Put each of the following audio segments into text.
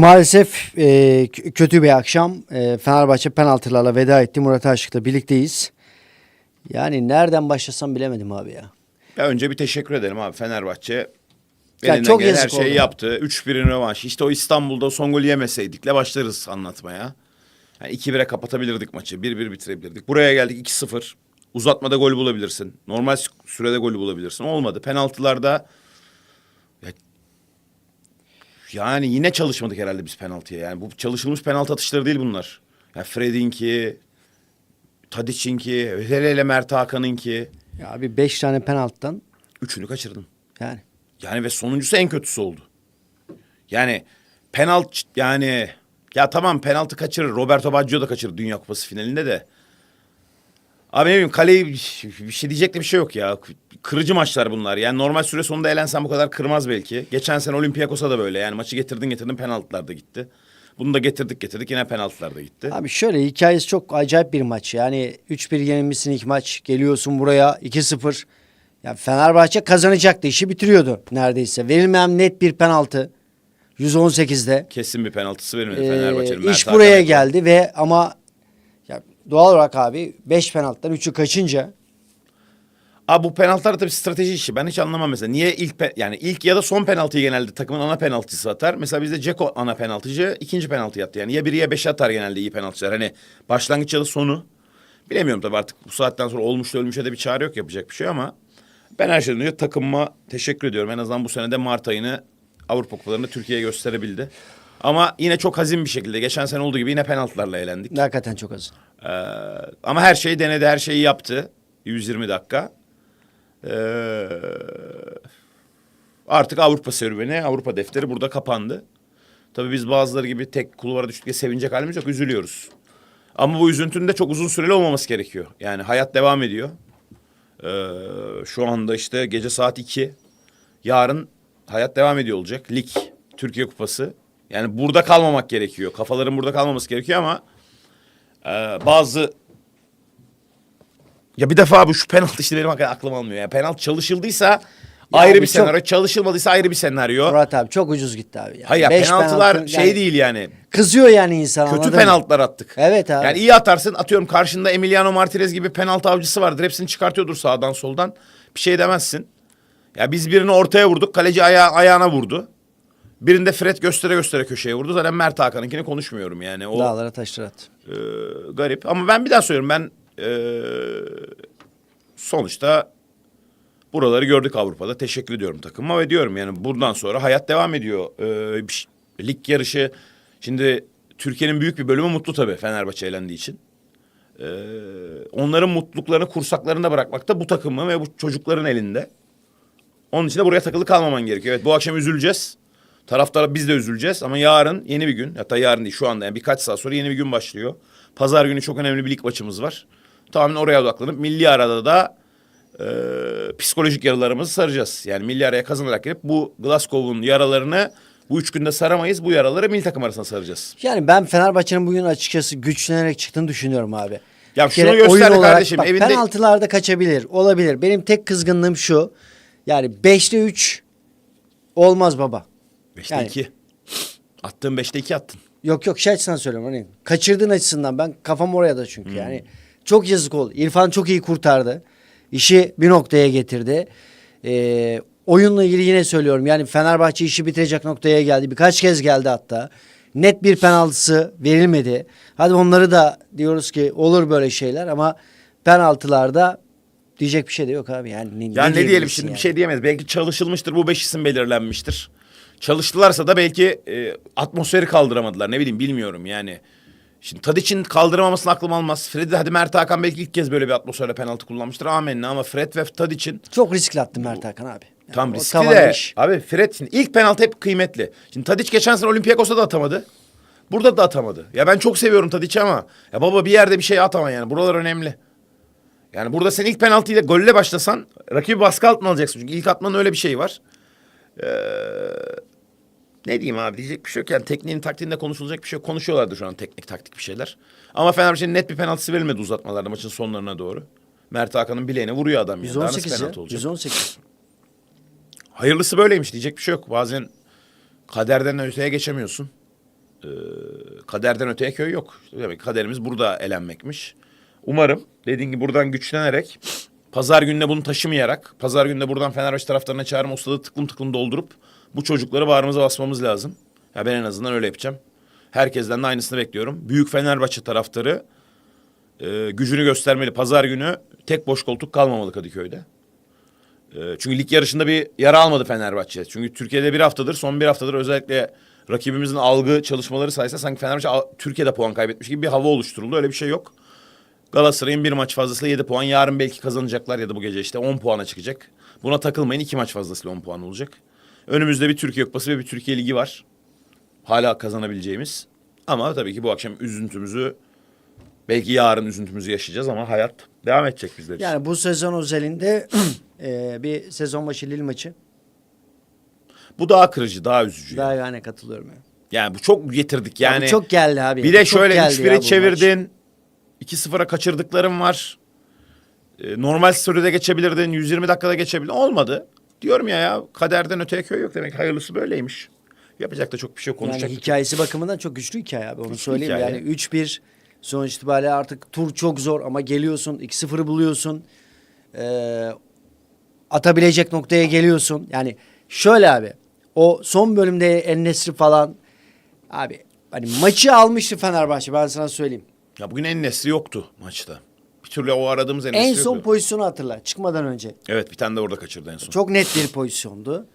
Maalesef e, kötü bir akşam. E, Fenerbahçe penaltılarla veda etti. Murat Aşık'la birlikteyiz. Yani nereden başlasam bilemedim abi ya. Ya önce bir teşekkür edelim abi Fenerbahçe. Elinden çok gelen her yazık şeyi oldu. yaptı. 3-1'in rövanşı. İşte o İstanbul'da son golü yemeseydik başlarız anlatmaya. Yani 2-1'e kapatabilirdik maçı. 1-1 bitirebilirdik. Buraya geldik 2-0. Uzatmada gol bulabilirsin. Normal sürede golü bulabilirsin. Olmadı. Penaltılarda ya- yani yine çalışmadık herhalde biz penaltıya. Yani bu çalışılmış penaltı atışları değil bunlar. Yani Fred'inki, Tadic'inki, hele hele Mert Hakan'ınki. Ya abi 5 tane penaltıdan Üçünü kaçırdım. yani. Yani ve sonuncusu en kötüsü oldu. Yani penaltı yani ya tamam penaltı kaçırır. Roberto Baggio da kaçırır Dünya Kupası finalinde de. Abi ne bileyim kaleyi bir şey diyecek de bir şey yok ya. Kırıcı maçlar bunlar. Yani normal süre sonunda elensen bu kadar kırmaz belki. Geçen sene Olympiakos'a da böyle. Yani maçı getirdin getirdin penaltılar da gitti. Bunu da getirdik getirdik yine penaltılar da gitti. Abi şöyle hikayesi çok acayip bir maç. Yani 3-1 yenilmişsin ilk maç. Geliyorsun buraya 2-0. Ya Fenerbahçe kazanacaktı. işi bitiriyordu neredeyse. Verilmeyen net bir penaltı. 118'de. Kesin bir penaltısı verilmedi Ee, Fenerbahçe'nin. İş buraya geldi ve ama ya doğal olarak abi 5 penaltıdan 3'ü kaçınca Abi bu penaltılar tabii strateji işi. Ben hiç anlamam mesela. Niye ilk yani ilk ya da son penaltıyı genelde takımın ana penaltıcısı atar. Mesela bizde Ceko ana penaltıcı ikinci penaltı attı. Yani ya biri ya beşe atar genelde iyi penaltıcılar. Hani başlangıç ya da sonu. Bilemiyorum tabii artık bu saatten sonra olmuş ölmüşe de bir çare yok yapacak bir şey ama ben her şeyden önce takımıma teşekkür ediyorum. En azından bu sene de Mart ayını Avrupa Kupalarında Türkiye'ye gösterebildi. Ama yine çok hazin bir şekilde geçen sene olduğu gibi yine penaltılarla eğlendik. hakikaten çok az. Ee, ama her şeyi denedi, her şeyi yaptı. 120 dakika. Ee, artık Avrupa serüveni, Avrupa defteri burada kapandı. Tabii biz bazıları gibi tek kulvara düştük diye sevinecek halimiz yok, üzülüyoruz. Ama bu üzüntünün de çok uzun süreli olmaması gerekiyor. Yani hayat devam ediyor. Ee, şu anda işte gece saat 2. Yarın hayat devam ediyor olacak. Lig, Türkiye Kupası. Yani burada kalmamak gerekiyor. Kafaların burada kalmaması gerekiyor ama ee, bazı ya bir defa bu şu penaltı işte benim hakikaten aklım almıyor. Yani penaltı çalışıldıysa ayrı abi bir çok- senaryo, çalışılmadıysa ayrı bir senaryo. Murat abi çok ucuz gitti abi. Ya. Hayır ya Beş penaltılar penaltı- şey yani değil yani. Kızıyor yani insan Kötü anladın mı? penaltılar attık. Evet abi. Yani iyi atarsın atıyorum karşında Emiliano Martinez gibi penaltı avcısı vardır. Hepsini çıkartıyordur sağdan soldan. Bir şey demezsin. Ya biz birini ortaya vurduk. Kaleci aya ayağına vurdu. Birinde Fred göstere göstere köşeye vurdu. Zaten Mert Hakan'ınkini konuşmuyorum yani. O Dağlara taşlara at. e, garip. Ama ben bir daha söylüyorum. Ben e, sonuçta buraları gördük Avrupa'da. Teşekkür ediyorum takıma ve diyorum yani buradan sonra hayat devam ediyor. E, lig yarışı şimdi Türkiye'nin büyük bir bölümü mutlu tabii Fenerbahçe elendiği için. E, onların mutluluklarını kursaklarında bırakmak da bu takımın ve bu çocukların elinde. Onun için de buraya takılı kalmaman gerekiyor. Evet bu akşam üzüleceğiz. Taraftara biz de üzüleceğiz ama yarın yeni bir gün. Hatta yarın değil şu anda yani birkaç saat sonra yeni bir gün başlıyor. Pazar günü çok önemli bir lig maçımız var. Tamamen oraya odaklanıp milli arada da e, psikolojik yaralarımızı saracağız. Yani milli araya kazanarak girip bu Glasgow'un yaralarını bu üç günde saramayız. Bu yaraları milli takım arasında saracağız. Yani ben Fenerbahçe'nin bugün açıkçası güçlenerek çıktığını düşünüyorum abi. Ya Bir şunu kere gösterdi oyun olarak- kardeşim, Bak, evinde- Penaltılarda kaçabilir. Olabilir. Benim tek kızgınlığım şu. Yani 5'te 3 olmaz baba. Beşte Yani- iki. Attığın beşte iki attın. Yok yok şey açısından söylüyorum. Hani kaçırdığın açısından ben kafam oraya da çünkü Hmm. yani. Çok yazık oldu. İrfan çok iyi kurtardı. İşi bir noktaya getirdi. Ee, oyunla ilgili yine söylüyorum. Yani Fenerbahçe işi bitirecek noktaya geldi. Birkaç kez geldi hatta. Net bir penaltısı verilmedi. Hadi onları da diyoruz ki olur böyle şeyler ama penaltılarda diyecek bir şey de yok abi. Yani ne, Ya ne, diyelim diyebilirsin şimdi yani? bir şey diyemeyiz. Belki çalışılmıştır bu beş isim belirlenmiştir. Çalıştılarsa da belki e, atmosferi kaldıramadılar. Ne bileyim bilmiyorum yani. Şimdi Tadic'in kaldıramamasını aklım almaz. Fred hadi Mert Hakan belki ilk kez böyle bir atmosferde penaltı kullanmıştır. Amenna ama Fred ve Tadic'in Çok riskli attı Mert Hakan abi. Yani tam riskli de. iş. Abi Fred şimdi ilk penaltı hep kıymetli. Şimdi Tadic geçen sene Olympiakos'ta da atamadı. Burada da atamadı. Ya ben çok seviyorum Tadic'i ama ya baba bir yerde bir şey atama yani. Buralar önemli. Yani burada sen ilk penaltıyla golle başlasan rakibi baskı altına alacaksın. Çünkü ilk atmanın öyle bir şeyi var. Ee, ne diyeyim abi diyecek bir şey yok. Yani tekniğin taktiğinde konuşulacak bir şey yok. Konuşuyorlardı şu an teknik taktik bir şeyler. Ama Fenerbahçe'nin net bir penaltısı verilmedi uzatmalarda maçın sonlarına doğru. Mert Hakan'ın bileğine vuruyor adam. Yani. Daha nasıl 118 ya. penaltı olacak? 118. Hayırlısı böyleymiş diyecek bir şey yok. Bazen kaderden öteye geçemiyorsun. Ee, kaderden öteye köy yok. Demek ki kaderimiz burada elenmekmiş. Umarım dediğin gibi buradan güçlenerek pazar gününe bunu taşımayarak pazar gününe buradan Fenerbahçe taraftarına çağırma ustalığı tıklım tıklım doldurup bu çocukları bağrımıza basmamız lazım. Ya ben en azından öyle yapacağım. Herkesten de aynısını bekliyorum. Büyük Fenerbahçe taraftarı e, gücünü göstermeli. Pazar günü tek boş koltuk kalmamalı Kadıköy'de. E, çünkü lig yarışında bir yara almadı Fenerbahçe. Çünkü Türkiye'de bir haftadır, son bir haftadır özellikle rakibimizin algı çalışmaları sayesinde sanki Fenerbahçe Türkiye'de puan kaybetmiş gibi bir hava oluşturuldu. Öyle bir şey yok. Galatasaray'ın bir maç fazlasıyla 7 puan. Yarın belki kazanacaklar ya da bu gece işte 10 puana çıkacak. Buna takılmayın. iki maç fazlasıyla 10 puan olacak. Önümüzde bir Türkiye Kupası ve bir Türkiye Ligi var. Hala kazanabileceğimiz. Ama tabii ki bu akşam üzüntümüzü belki yarın üzüntümüzü yaşayacağız ama hayat devam edecek bizler için. Yani bu sezon özelinde e, bir sezon başı Lille maçı. Bu daha kırıcı, daha üzücü. Daha yani katılıyorum. Yani. Yani bu çok getirdik Ya yani. çok geldi abi. Bir de Çok şöyle geldi ya bu 3-1'i maç. çevirdin. 2-0'a kaçırdıklarım var. Ee, normal sürede geçebilirdin. 120 dakikada geçebilirdin. Olmadı. Diyorum ya ya kaderden öteye köy yok demek. Hayırlısı böyleymiş. Yapacak da çok bir şey yok. Konuşacak Yani da hikayesi bakımından çok güçlü hikaye abi onu Güçlü söyleyeyim. hikaye. Yani 3-1 sonuç itibariyle artık tur çok zor ama geliyorsun 2-0'ı buluyorsun. Ee, atabilecek noktaya geliyorsun. Yani şöyle abi o son bölümde El Nesri falan abi hani maçı almıştı Fenerbahçe ben sana söyleyeyim. Ya bugün en nesli yoktu maçta. Bir türlü o aradığımız en, En nesli son yoktu. pozisyonu hatırla çıkmadan önce. Evet bir tane de orada kaçırdı en son. Çok net bir pozisyondu.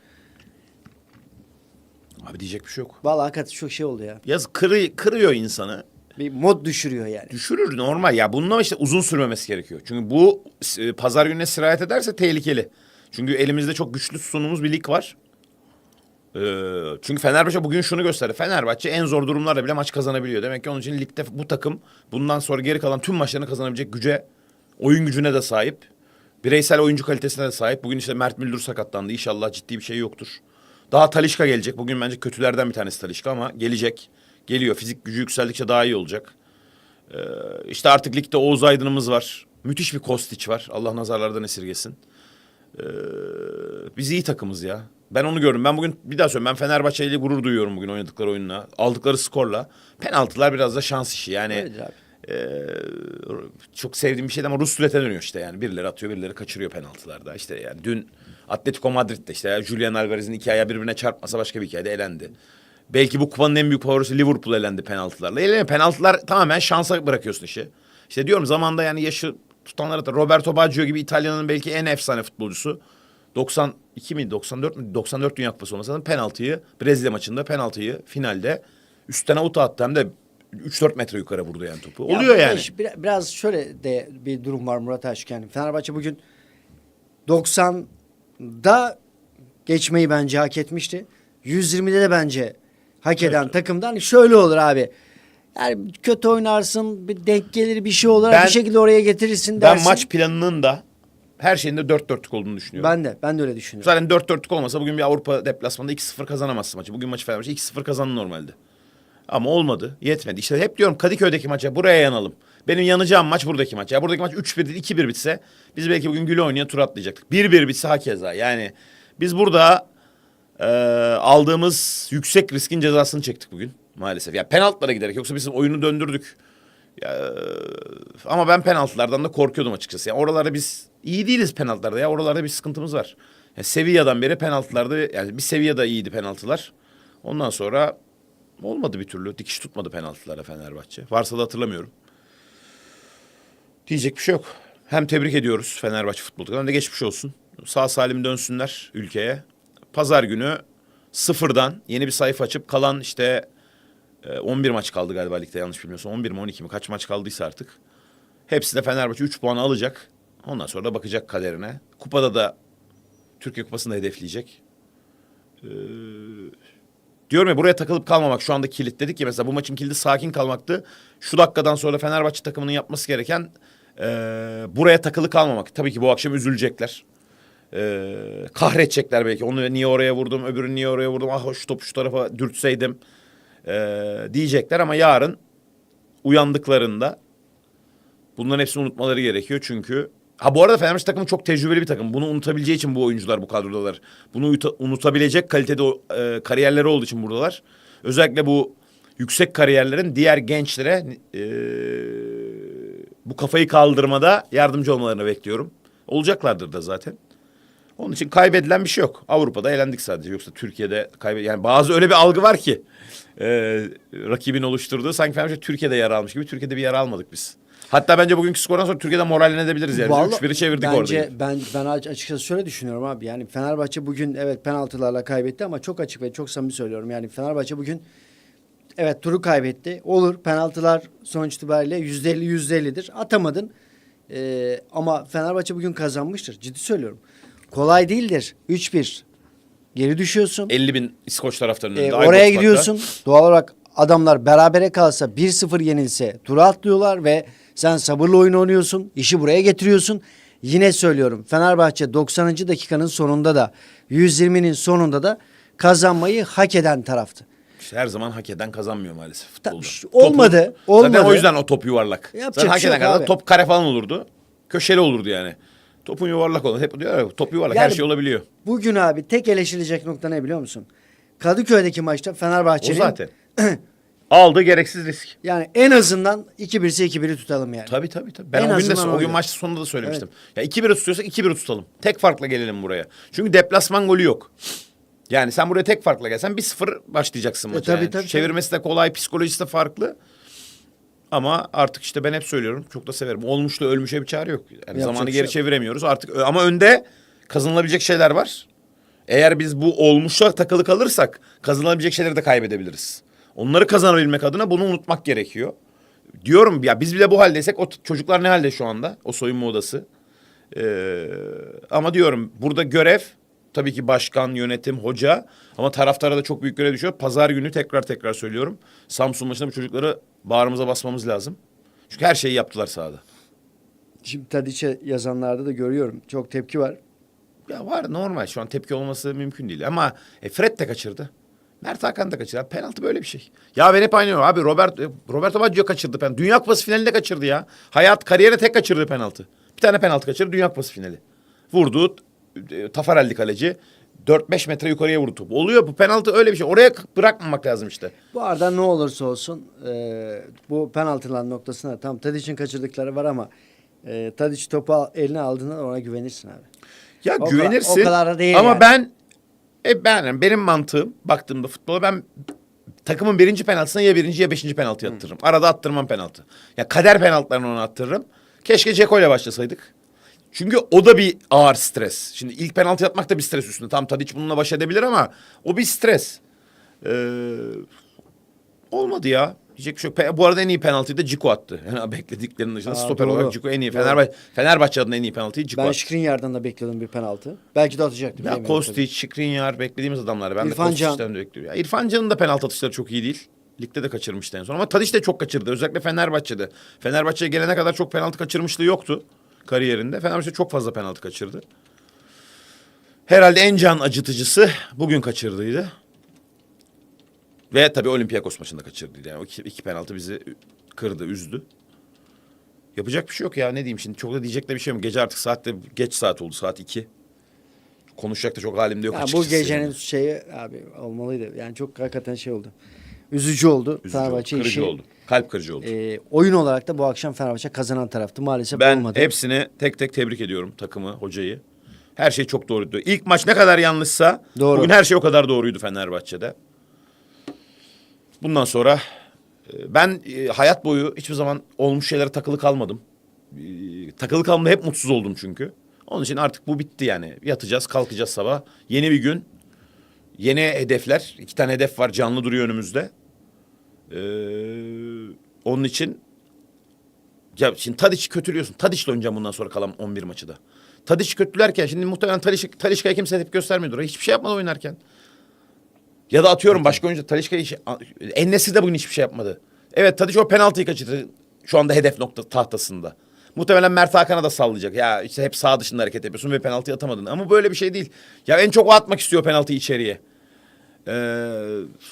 Abi diyecek bir şey yok. Vallahi hakikaten çok şey oldu ya. Yaz kırı, kırıyor insanı. Bir mod düşürüyor yani. Düşürür normal ya. Bununla işte uzun sürmemesi gerekiyor. Çünkü bu e, pazar gününe sirayet ederse tehlikeli. Çünkü elimizde çok güçlü sunumumuz bir lig var. Ee, çünkü Fenerbahçe bugün şunu gösterdi. Fenerbahçe en zor durumlarda bile maç kazanabiliyor. Demek ki onun için ligde bu takım bundan sonra geri kalan tüm maçlarını kazanabilecek güce, oyun gücüne de sahip. Bireysel oyuncu kalitesine de sahip. Bugün işte Mert Müldür sakatlandı. İnşallah ciddi bir şey yoktur. Daha Talişka gelecek. Bugün bence kötülerden bir tanesi Talişka ama gelecek. Geliyor. Fizik gücü yükseldikçe daha iyi olacak. Ee, işte artık ligde Oğuz Aydın'ımız var. Müthiş bir Kostiç var. Allah nazarlardan esirgesin. Ee, biz iyi takımız ya. Ben onu gördüm. Ben bugün bir daha söyleyeyim. Ben Fenerbahçe ile gurur duyuyorum bugün oynadıkları oyunla. Aldıkları skorla. Penaltılar biraz da şans işi. Yani abi. ee, çok sevdiğim bir şey de ama Rus rulete dönüyor işte yani. Birileri atıyor, birileri kaçırıyor penaltılarda. İşte yani dün Atletico Madrid'de işte ya Julian Alvarez'in iki ayağı birbirine çarpmasa başka bir hikayede elendi. Belki bu kupanın en büyük favorisi Liverpool elendi penaltılarla. Elene penaltılar tamamen şansa bırakıyorsun işi. İşte diyorum zamanda yani yaşı tutanlara da Roberto Baggio gibi İtalya'nın belki en efsane futbolcusu. 92 mi 94 mü 94 Dünya Kupası olmasının penaltıyı Brezilya maçında penaltıyı finalde üstten avuta attı hem de 3-4 metre yukarı vurdu yani topu. Ya Oluyor yani. iş bir- biraz şöyle de bir durum var Murat Aşık yani. Fenerbahçe bugün 90'da geçmeyi bence hak etmişti. 120'de de bence hak eden takımdan hani şöyle olur abi. Yani kötü oynarsın, bir denk gelir bir şey olur, Ben- bir şekilde oraya getirirsin Ben dersin. maç planının da her şeyinde dört dörtlük olduğunu düşünüyorum. ben de ben de öyle düşünüyorum. Zaten dört dörtlük olmasa bugün bir Avrupa deplasmanında 2-0 kazanamazsın maçı. Bugün maçı Fenerbahçe 2-0 kazandı normalde. Ama olmadı. Yetmedi. İşte hep diyorum Kadıköy'deki maça buraya yanalım. Benim yanacağım maç buradaki maç. Ya buradaki maç 3-1 değil 2-1 bitse biz belki bugün gül oynaya tur atlayacaktık. 1-1 bitse hakeza. Yani biz burada e, aldığımız yüksek riskin cezasını çektik bugün maalesef. Ya penaltılara giderek yoksa biz oyunu döndürdük. Ya, ama ben penaltılardan da korkuyordum açıkçası. Yani oralarda biz iyi değiliz penaltılarda ya. Oralarda bir sıkıntımız var. Yani Sevilla'dan beri penaltılarda yani bir Sevilla'da iyiydi penaltılar. Ondan sonra olmadı bir türlü. Dikiş tutmadı penaltılara Fenerbahçe. Varsa da hatırlamıyorum. Diyecek bir şey yok. Hem tebrik ediyoruz Fenerbahçe futbolu hem de geçmiş olsun. Sağ salim dönsünler ülkeye. Pazar günü sıfırdan yeni bir sayfa açıp kalan işte e, 11 maç kaldı galiba ligde yanlış bilmiyorsam. 11 mi 12 mi kaç maç kaldıysa artık. Hepsi de Fenerbahçe 3 puan alacak. Ondan sonra da bakacak kaderine. Kupada da Türkiye Kupası'nı da hedefleyecek. Ee, diyorum ya buraya takılıp kalmamak şu anda kilit dedik ya mesela bu maçın kilidi sakin kalmaktı. Şu dakikadan sonra Fenerbahçe takımının yapması gereken e, buraya takılı kalmamak. Tabii ki bu akşam üzülecekler. E, kahredecekler belki. Onu niye oraya vurdum, öbürünü niye oraya vurdum. Ah şu topu şu tarafa dürtseydim e, diyecekler ama yarın uyandıklarında bunların hepsini unutmaları gerekiyor çünkü ha bu arada Fenerbahçe takımı çok tecrübeli bir takım. Bunu unutabileceği için bu oyuncular bu kadrodalar. Bunu uta- unutabilecek kalitede e, kariyerleri olduğu için buradalar. Özellikle bu yüksek kariyerlerin diğer gençlere e, bu kafayı kaldırmada yardımcı olmalarını bekliyorum. Olacaklardır da zaten. Onun için kaybedilen bir şey yok. Avrupa'da elendik sadece. Yoksa Türkiye'de kaybed yani bazı öyle bir algı var ki e, rakibin oluşturduğu sanki Fenerbahçe Türkiye'de yer almış gibi. Türkiye'de bir yer almadık biz. Hatta bence bugünkü skordan sonra Türkiye'de morallenebiliriz yani. Vallahi Biz 3-1'i çevirdik bence, orada. Ben, ben açıkçası şöyle düşünüyorum abi. Yani Fenerbahçe bugün evet penaltılarla kaybetti ama çok açık ve çok samimi söylüyorum. Yani Fenerbahçe bugün evet turu kaybetti. Olur penaltılar sonuç itibariyle %50 %50'dir. Atamadın. Ee, ama Fenerbahçe bugün kazanmıştır. Ciddi söylüyorum. Kolay değildir. 3-1. Geri düşüyorsun. 50 bin İskoç taraftarının Ee, önünde. oraya gidiyorsun. Doğal olarak adamlar berabere kalsa 1-0 yenilse tura atlıyorlar ve sen sabırlı oyun oynuyorsun. işi buraya getiriyorsun. Yine söylüyorum Fenerbahçe 90. dakikanın sonunda da 120'nin sonunda da kazanmayı hak eden taraftı. İşte her zaman hak eden kazanmıyor maalesef futbolda. olmadı, Zaten olmadı. o yüzden o top yuvarlak. Yapacak Zaten hak şey eden abi. top kare falan olurdu. Köşeli olurdu yani. Topun yuvarlak olan. Hep diyor ya top yuvarlak her Yani şey olabiliyor. Bugün abi tek eleştirilecek nokta ne biliyor musun? Kadıköy'deki maçta O Fenerbahçe'nin zaten. Aldı gereksiz risk. yani en azından 2-1'se 2-1'i tutalım yani. Tabii tabii tabii. Ben En o gün de azından o gün maç sonunda da söylemiştim. Ya 2-1 tutuyorsak 2-1 tutalım. Tek farkla gelelim buraya. Çünkü deplasman golü yok. Yani sen buraya tek farkla gelsen 1-0 başlayacaksın E, maça. tabii, yani. tabii, Çevirmesi de kolay, psikolojisi de farklı. Ama artık işte ben hep söylüyorum. Çok da severim. Olmuş da ölmüşe bir çare yok. Yani Yapacak zamanı geri şey yok. çeviremiyoruz. Artık ama önde kazanılabilecek şeyler var. Eğer biz bu olmuşa takılı kalırsak kazanılabilecek şeyleri de kaybedebiliriz. Onları kazanabilmek adına bunu unutmak gerekiyor. Diyorum ya biz bile bu haldeysek o çocuklar ne halde şu anda? O soyunma odası. Ee, ama diyorum burada görev tabii ki başkan, yönetim, hoca ama taraftara da çok büyük görev düşüyor. Pazar günü tekrar tekrar söylüyorum. Samsun maçında bu çocukları bağrımıza basmamız lazım. Çünkü her şeyi yaptılar sahada. Şimdi Tadiç'e yazanlarda da görüyorum. Çok tepki var. Ya var normal şu an tepki olması mümkün değil ama e, Fred de kaçırdı. Mert Hakan da kaçırdı. Penaltı böyle bir şey. Ya ben hep aynı abi Robert Roberto Baggio kaçırdı penaltı. Dünya Kupası finalinde kaçırdı ya. Hayat kariyerine tek kaçırdı penaltı. Bir tane penaltı kaçırdı Dünya Kupası finali. Vurdu e, Tafarelli kaleci. 4-5 metre yukarıya vurdu topu. Oluyor bu penaltı öyle bir şey. Oraya bırakmamak lazım işte. Bu arada ne olursa olsun e, bu penaltılar noktasına tam Tadiç'in kaçırdıkları var ama e, Tadiç topu al- eline aldığında ona güvenirsin abi. Ya O güvenirsin. kadar- o kadar da değil ama yani. ben e ben benim mantığım baktığımda futbola ben takımın birinci penaltısına ya birinci ya beşinci penaltı attırırım. Arada attırmam penaltı. Ya kader penaltılarını ona attırırım. Keşke Ceko ile başlasaydık. Çünkü o da bir ağır stres. Şimdi ilk penaltı atmak da bir stres üstünde. Tam Tadiç bununla baş edebilir ama o bir stres. Ee, olmadı ya. Diyecek bir şey yok. Pe- Bu arada en iyi penaltıyı da Ciko attı. Yani beklediklerinin dışında Aa, stoper doğru. olarak Ciko en iyi. Fenerbahçe, Fenerbahçe adına en iyi penaltıyı Ciko Ben attı. Skriniar'dan da bekliyordum bir penaltı. Belki de atacaktı. Ya bilemiyorum Kostić, Skriniar beklediğimiz adamlar. Ben İrfan de Can. Kostic'ten de bekliyorum. Ya İrfan Can'ın da penaltı atışları çok iyi değil. Ligde de kaçırmıştı en son. Ama Tadiç de çok kaçırdı. Özellikle Fenerbahçe'de. Fenerbahçe'ye gelene kadar çok penaltı kaçırmışlığı yoktu kariyerinde. Fenerbahçe çok fazla penaltı kaçırdı. Herhalde en can acıtıcısı bugün kaçırdıydı. Ve tabii Olympiakos maçında kaçırdıydı. Yani o iki, iki penaltı bizi kırdı, üzdü. Yapacak bir şey yok ya ne diyeyim şimdi çok da diyecek de bir şey yok. Gece artık saatte geç saat oldu saat iki. Konuşacak da çok halimde yok Ya bu açıkçası. gecenin yani. şeyi abi olmalıydı. Yani çok hakikaten şey oldu. Üzücü oldu. Üzücü oldu, Fenerbahçe kırıcı işi. oldu. Kalp kırıcı oldu. e, oyun olarak da bu akşam Fenerbahçe kazanan taraftı. Maalesef ben olmadı. hepsini tek tek tebrik ediyorum takımı, hocayı. Her şey çok doğruydu. İlk maç ne kadar yanlışsa Doğru. bugün her şey o kadar doğruydu Fenerbahçe'de. Bundan sonra e, ben e, hayat boyu hiçbir zaman olmuş şeylere takılı kalmadım. E, Takılı kalmada hep mutsuz oldum çünkü. Onun için artık bu bitti yani. Yatacağız, kalkacağız sabah. Yeni bir gün. Yeni hedefler. İki tane hedef var canlı duruyor önümüzde. Ee, onun için ya şimdi Tadiç'i kötülüyorsun. Tadiç'le oynayacağım bundan sonra kalan 11 maçı da. Tadiç'i kötülerken şimdi muhtemelen Tadiç, Talişka'ya kimse tepki göstermiyordur. Hiçbir şey yapmadı oynarken. Ya da atıyorum başka oyuncu Talişka'yı hiç... Ennesi de bugün hiçbir şey yapmadı. Evet Tadiç o penaltıyı kaçırdı. Şu anda hedef nokta tahtasında. Muhtemelen Mert Hakan'a da sallayacak. Ya işte hep sağ dışında hareket yapıyorsun ve penaltıyı atamadın. Ama böyle bir şey değil. Ya en çok o atmak istiyor penaltıyı içeriye. Ee,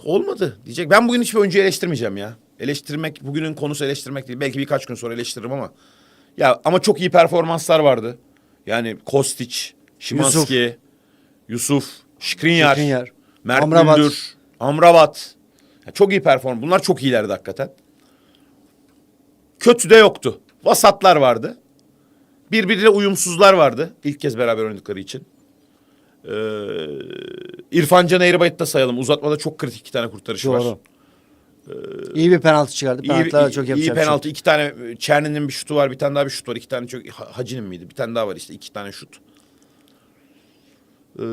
olmadı diyecek. Ben bugün hiçbir oyuncuyu eleştirmeyeceğim ya. Eleştirmek bugünün konusu eleştirmek değil. Belki birkaç gün sonra eleştiririm ama. Ya ama çok iyi performanslar vardı. Yani Kostić, Şimanski, Yusuf, Skriniar, Skriniar, Mert Amrabat. Müldür, Amrabat. Çok iyi perform. Bunlar çok iyilerdi hakikaten. Kötü de yoktu. Vasatlar vardı. Birbiriyle uyumsuzlar vardı. İlk kez beraber oynadıkları için. Ee, İrfan Can Eğribayit'i de sayalım. Uzatmada çok kritik iki tane kurtarış var. İyi bir penaltı çıkardı. İyi, Penaltılar da iyi, çok iyi yapacak bir şey penaltı. yok. iki tane Çerni'nin bir şutu var. Bir tane daha bir şut var. İki tane çok Ha- Hacı'nın mıydı? Bir tane daha var işte. iki tane şut. Ee,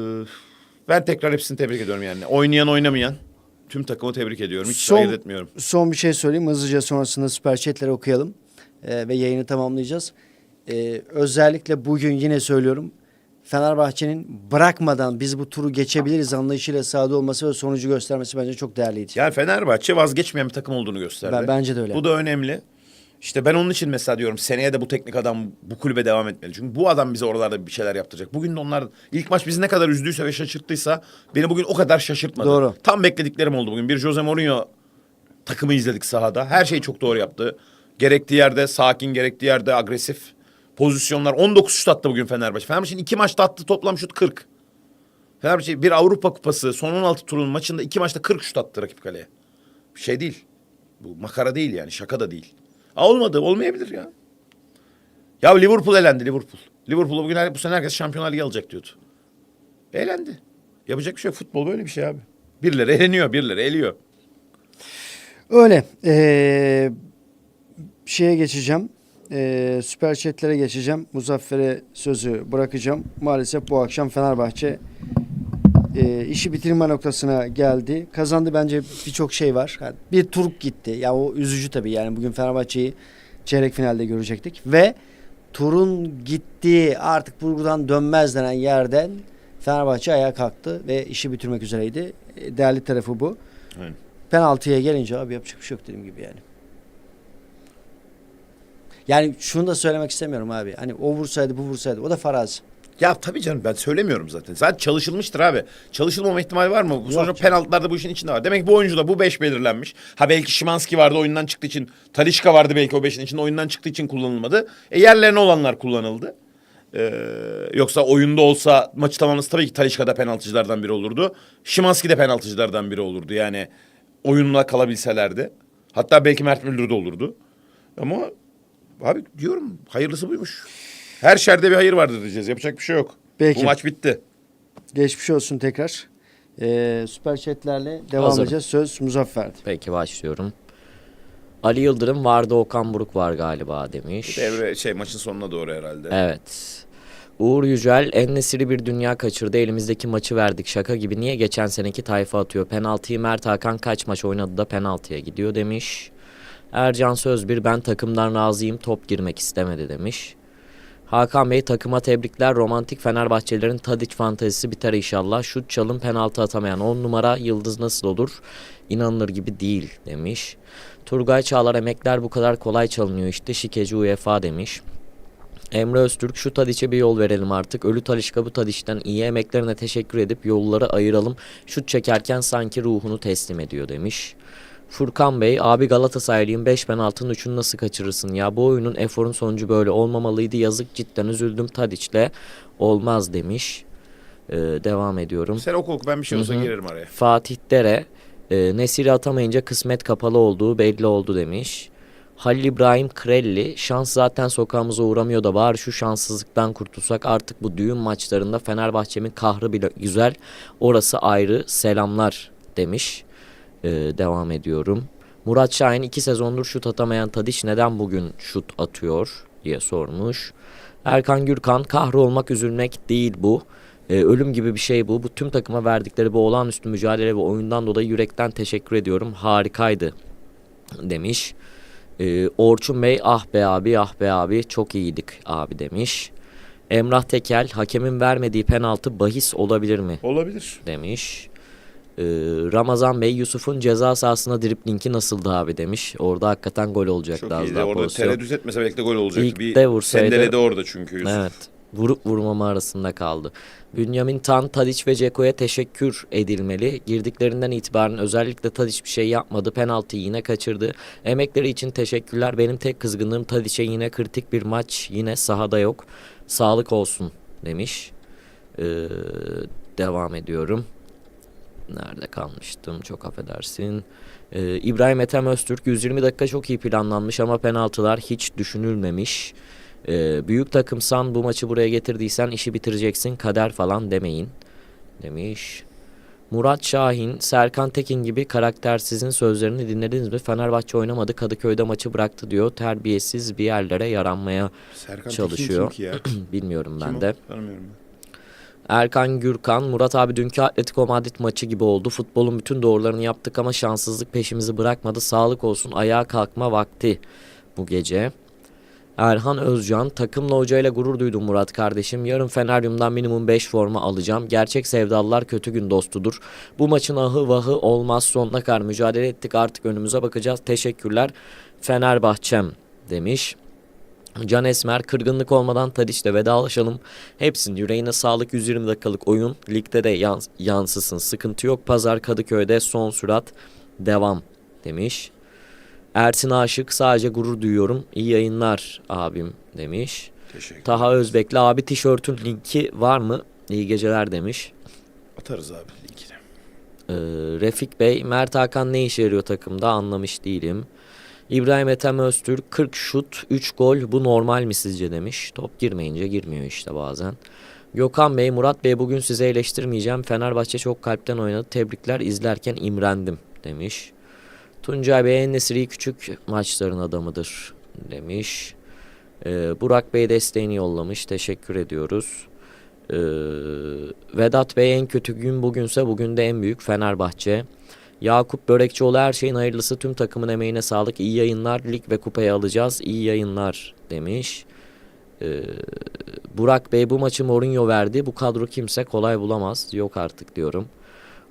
ben tekrar hepsini tebrik ediyorum yani. Oynayan oynamayan tüm takımı tebrik ediyorum. Hiç Son- ayırt etmiyorum. Son bir şey söyleyeyim. Hızlıca sonrasında süper chatleri okuyalım. Ee, ve yayını tamamlayacağız. Ee, özellikle bugün yine söylüyorum. Fenerbahçe'nin bırakmadan biz bu turu geçebiliriz anlayışıyla sahada olması ve sonucu göstermesi bence çok değerliydi. Yani Fenerbahçe vazgeçmeyen bir takım olduğunu gösterdi. Ben- bence de öyle. Bu da önemli. İşte ben onun için mesela diyorum seneye de bu teknik adam bu kulübe devam etmeli. Çünkü bu adam bize oralarda bir şeyler yaptıracak. Bugün de onlar ilk maç bizi ne kadar üzdüyse ve şaşırttıysa beni bugün o kadar şaşırtmadı. Doğru. Tam beklediklerim oldu bugün. Bir Jose Mourinho takımı izledik sahada. Her şeyi çok doğru yaptı. Gerektiği yerde sakin, gerektiği yerde agresif. Pozisyonlar 19 şut attı bugün Fenerbahçe. Fenerbahçe'nin iki maçta attı toplam şut 40. Fenerbahçe bir Avrupa Kupası son 16 turun maçında iki maçta 40 şut attı rakip kaleye. Bir şey değil. Bu makara değil yani şaka da değil. Aa, olmadı olmayabilir ya. Ya Liverpool elendi Liverpool. Liverpool bugün her- bu sene herkes Şampiyonlar Ligi alacak diyordu. Eğlendi. Yapacak bir şey yok. Futbol böyle bir şey abi. Birileri eğleniyor, birileri eliyor. Öyle. Ee, şeye geçeceğim. Ee, süper chatlere geçeceğim. Muzaffer'e sözü bırakacağım. Maalesef bu akşam Fenerbahçe e, işi bitirme noktasına geldi. Kazandı bence birçok şey var. Yani bir tur gitti. Ya o üzücü tabii. Yani bugün Fenerbahçe'yi çeyrek finalde görecektik ve turun gittiği artık buradan dönmez denen yerden Fenerbahçe ayağa kalktı ve işi bitirmek üzereydi. E, Değerli tarafı bu. Aynen. Penaltıya gelince abi yapacak bir şey yok dediğim gibi yani. Yani şunu da söylemek istemiyorum abi. Hani o vursaydı bu vursaydı o da farazi. Ya tabii canım ben söylemiyorum zaten. Zaten çalışılmıştır abi. Çalışılmama ihtimali var mı? Bu sonuçta canım. penaltılar da bu işin içinde var. Demek ki bu oyuncuda bu beş belirlenmiş. Ha belki Şimanski vardı oyundan çıktığı için. Talişka vardı belki o beşin içinde oyundan çıktığı için kullanılmadı. E yerlerine olanlar kullanıldı. Ee, yoksa oyunda olsa maçı tamamlaması tabii ki Talişka da penaltıcılardan biri olurdu. Şimanski de penaltıcılardan biri olurdu. Yani oyunla kalabilselerdi. Hatta belki Mert Müldür de olurdu. Ama abi diyorum hayırlısı buymuş. Her şerde bir hayır vardır diyeceğiz. Yapacak bir şey yok. Peki. Bu maç bitti. Geçmiş olsun tekrar. Ee, süper chatlerle devam Hazırım. edeceğiz. Söz Muzaffer'di. Peki başlıyorum. Ali Yıldırım vardı Okan Buruk var galiba demiş. Devre şey maçın sonuna doğru herhalde. Evet. Uğur Yücel Ennesiri bir dünya kaçırdı. Elimizdeki maçı verdik. Şaka gibi. Niye geçen seneki tayfa atıyor? Penaltıyı Mert Hakan kaç maç oynadı da penaltıya gidiyor demiş. Ercan Sözbir ben takımdan razıyım. Top girmek istemedi demiş. Hakan Bey takıma tebrikler. Romantik Fenerbahçelerin Tadic fantezisi biter inşallah. Şut çalın penaltı atamayan 10 numara yıldız nasıl olur? İnanılır gibi değil demiş. Turgay Çağlar emekler bu kadar kolay çalınıyor işte şikeci UEFA demiş. Emre Öztürk şu Tadiç'e bir yol verelim artık. Ölü Talişka bu Tadiç'ten iyi emeklerine teşekkür edip yolları ayıralım. Şut çekerken sanki ruhunu teslim ediyor demiş. Furkan Bey abi Galatasaraylıyım 5 penaltının 3'ünü nasıl kaçırırsın ya bu oyunun eforun sonucu böyle olmamalıydı yazık cidden üzüldüm Tadiç'le olmaz demiş. Ee, devam ediyorum. Sen oku oku ben bir şey olsa girerim araya. Fatih Dere e, Nesiri atamayınca kısmet kapalı olduğu belli oldu demiş. Halil İbrahim Krelli şans zaten sokağımıza uğramıyor da bari şu şanssızlıktan kurtulsak artık bu düğün maçlarında Fenerbahçe'min kahrı bile güzel orası ayrı selamlar demiş. E, devam ediyorum. Murat Şahin iki sezondur şut atamayan Tadiç neden bugün şut atıyor diye sormuş. Erkan Gürkan kahrolmak üzülmek değil bu. Ee, ölüm gibi bir şey bu. Bu tüm takıma verdikleri bu olağanüstü mücadele ve oyundan dolayı yürekten teşekkür ediyorum. Harikaydı demiş. Ee, Orçun Bey ah be abi ah be abi çok iyiydik abi demiş. Emrah Tekel hakemin vermediği penaltı bahis olabilir mi Olabilir. demiş. Ee, Ramazan Bey Yusuf'un ceza sahasına driplinki nasıldı abi demiş. Orada hakikaten gol olacaktı Çok az iyiydi. daha Orada pozisyon. tereddüt etmese belki de gol olacaktı. İlk bir de vursaydı- sendeledi orada çünkü Yusuf. Evet. Vurup vurmama arasında kaldı. Bünyamin Tan, Tadic ve Ceko'ya teşekkür edilmeli. Girdiklerinden itibaren özellikle Tadic bir şey yapmadı. Penaltıyı yine kaçırdı. Emekleri için teşekkürler. Benim tek kızgınlığım Tadic'e yine kritik bir maç yine sahada yok. Sağlık olsun demiş. Ee, devam ediyorum. Nerede kalmıştım? Çok affedersin. Ee, İbrahim Ethem Öztürk 120 dakika çok iyi planlanmış ama penaltılar hiç düşünülmemiş. Ee, büyük takımsan bu maçı buraya getirdiysen işi bitireceksin kader falan demeyin demiş. Murat Şahin, Serkan Tekin gibi karaktersizin sözlerini dinlediniz mi? Fenerbahçe oynamadı, Kadıköy'de maçı bıraktı diyor. Terbiyesiz bir yerlere yaranmaya Serkan çalışıyor. Tekin kim ki ya? Bilmiyorum ben Kim o? de. Tanımıyorum ben. Erkan Gürkan, Murat abi dünkü Atletico Madrid maçı gibi oldu. Futbolun bütün doğrularını yaptık ama şanssızlık peşimizi bırakmadı. Sağlık olsun ayağa kalkma vakti bu gece. Erhan Özcan, takımla hocayla gurur duydum Murat kardeşim. Yarın Feneryum'dan minimum 5 forma alacağım. Gerçek sevdalılar kötü gün dostudur. Bu maçın ahı vahı olmaz sonuna kadar mücadele ettik artık önümüze bakacağız. Teşekkürler Fenerbahçem demiş. Can Esmer kırgınlık olmadan Tadiç'le vedalaşalım. Hepsinin yüreğine sağlık 120 dakikalık oyun. Ligde de yans- yansısın. Sıkıntı yok. Pazar Kadıköy'de son sürat devam demiş. Ersin Aşık sadece gurur duyuyorum. İyi yayınlar abim demiş. Teşekkür Taha Özbek'le abi tişörtün linki var mı? İyi geceler demiş. Atarız abi linkini. Ee, Refik Bey, Mert Hakan ne işe yarıyor takımda anlamış değilim. İbrahim Ethem Öztürk 40 şut 3 gol bu normal mi sizce demiş. Top girmeyince girmiyor işte bazen. Gökhan Bey, Murat Bey bugün size eleştirmeyeceğim. Fenerbahçe çok kalpten oynadı. Tebrikler izlerken imrendim demiş. Tuncay Bey En-Nesyri küçük maçların adamıdır demiş. Ee, Burak Bey desteğini yollamış. Teşekkür ediyoruz. Ee, Vedat Bey en kötü gün bugünse bugün de en büyük Fenerbahçe. Yakup Börekçioğlu her şeyin hayırlısı tüm takımın emeğine sağlık. İyi yayınlar lig ve kupayı alacağız. İyi yayınlar demiş. Ee, Burak Bey bu maçı Mourinho verdi. Bu kadro kimse kolay bulamaz. Yok artık diyorum.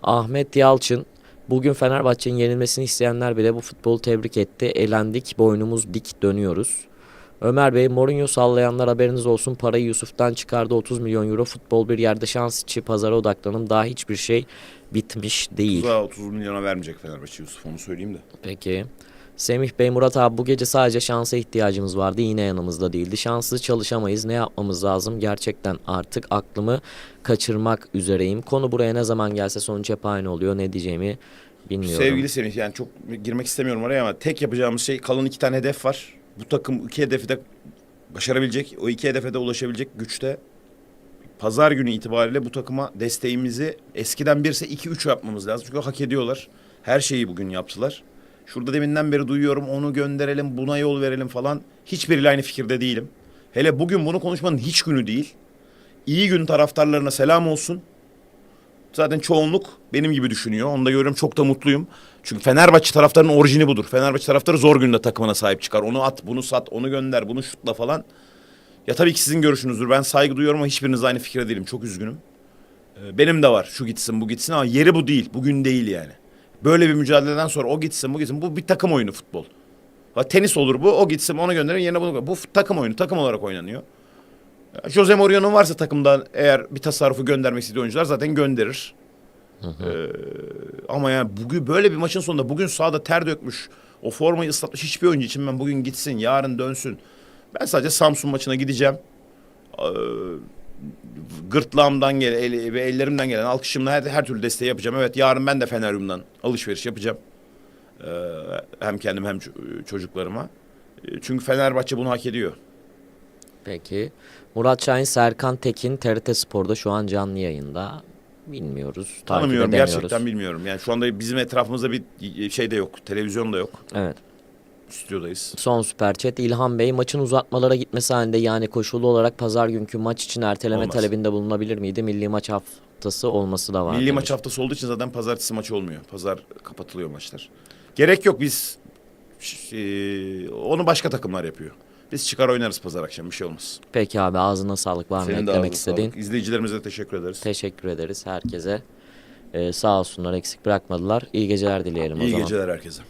Ahmet Yalçın bugün Fenerbahçe'nin yenilmesini isteyenler bile bu futbolu tebrik etti. Elendik boynumuz dik dönüyoruz. Ömer Bey Mourinho sallayanlar haberiniz olsun parayı Yusuf'tan çıkardı 30 milyon euro futbol bir yerde şans içi pazara odaklanın daha hiçbir şey bitmiş değil. Uzağa 30 milyona vermeyecek Fenerbahçe Yusuf onu söyleyeyim de. Peki. Semih Bey Murat abi bu gece sadece şansa ihtiyacımız vardı yine yanımızda değildi. Şanssız çalışamayız ne yapmamız lazım gerçekten artık aklımı kaçırmak üzereyim. Konu buraya ne zaman gelse sonuç hep aynı oluyor ne diyeceğimi bilmiyorum. Sevgili Semih yani çok girmek istemiyorum oraya ama tek yapacağımız şey kalan iki tane hedef var. Bu takım iki hedefi de başarabilecek. O iki hedefe de ulaşabilecek güçte. Pazar günü itibariyle bu takıma desteğimizi eskiden birse iki üç yapmamız lazım. Çünkü hak ediyorlar. Her şeyi bugün yaptılar. Şurada deminden beri duyuyorum onu gönderelim buna yol verelim falan. Hiçbiriyle aynı fikirde değilim. Hele bugün bunu konuşmanın hiç günü değil. İyi gün taraftarlarına selam olsun. Zaten çoğunluk benim gibi düşünüyor. Onu da görüyorum çok da mutluyum. Çünkü Fenerbahçe taraftarının orijini budur. Fenerbahçe taraftarı zor günde takımına sahip çıkar. Onu at, bunu sat, onu gönder, bunu şutla falan. Ya tabii ki sizin görüşünüzdür. Ben saygı duyuyorum ama hiçbiriniz aynı fikirde değilim. Çok üzgünüm. Ee, Benim de var. Şu gitsin, bu gitsin ama yeri bu değil. Bugün değil yani. Böyle bir mücadeleden sonra o gitsin, bu gitsin. Bu bir takım oyunu futbol. Ha, tenis olur bu. O gitsin, onu gönderin, yerine bunu. Bu takım oyunu, takım olarak oynanıyor. Jose Mourinho'nun varsa takımda eğer bir tasarrufu göndermek istediği oyuncular zaten gönderir. Ee, ama yani bugün böyle bir maçın sonunda bugün sahada ter dökmüş, o formayı ıslatmış hiçbir oyuncu için ben bugün gitsin, yarın dönsün. Ben sadece Samsun maçına gideceğim. Ee, gırtlağımdan gelen el, ve ellerimden gelen alkışımla her, her türlü desteği yapacağım. Evet yarın ben de Feneryum'dan alışveriş yapacağım. Ee, hem kendim hem ço- çocuklarıma. Ee, Çünkü Fenerbahçe bunu hak ediyor. Peki. Murat Şahin, Serkan Tekin TRT Spor'da şu an canlı yayında. Bilmiyoruz. Takip Tanımıyorum edemiyoruz. gerçekten bilmiyorum. Yani şu anda bizim etrafımızda bir şey de yok. Televizyon da yok. Evet. Stüdyodayız. Son süper chat İlhan Bey maçın uzatmalara gitmesi halinde yani koşullu olarak pazar günkü maç için erteleme Olmaz. talebinde bulunabilir miydi? Milli maç haftası olması da var. Milli demiş. maç haftası olduğu için zaten pazartesi maçı olmuyor. Pazar kapatılıyor maçlar. Gerek yok biz ş- e, onu başka takımlar yapıyor. Biz çıkar oynarız pazar akşam bir şey olmaz. Peki abi ağzına sağlık var mı Senin de eklemek ağzına istediğin? sağlık. İzleyicilerimize teşekkür ederiz. Teşekkür ederiz herkese. Ee, sağ olsunlar eksik bırakmadılar. İyi geceler dileyelim o İyi zaman. geceler herkese.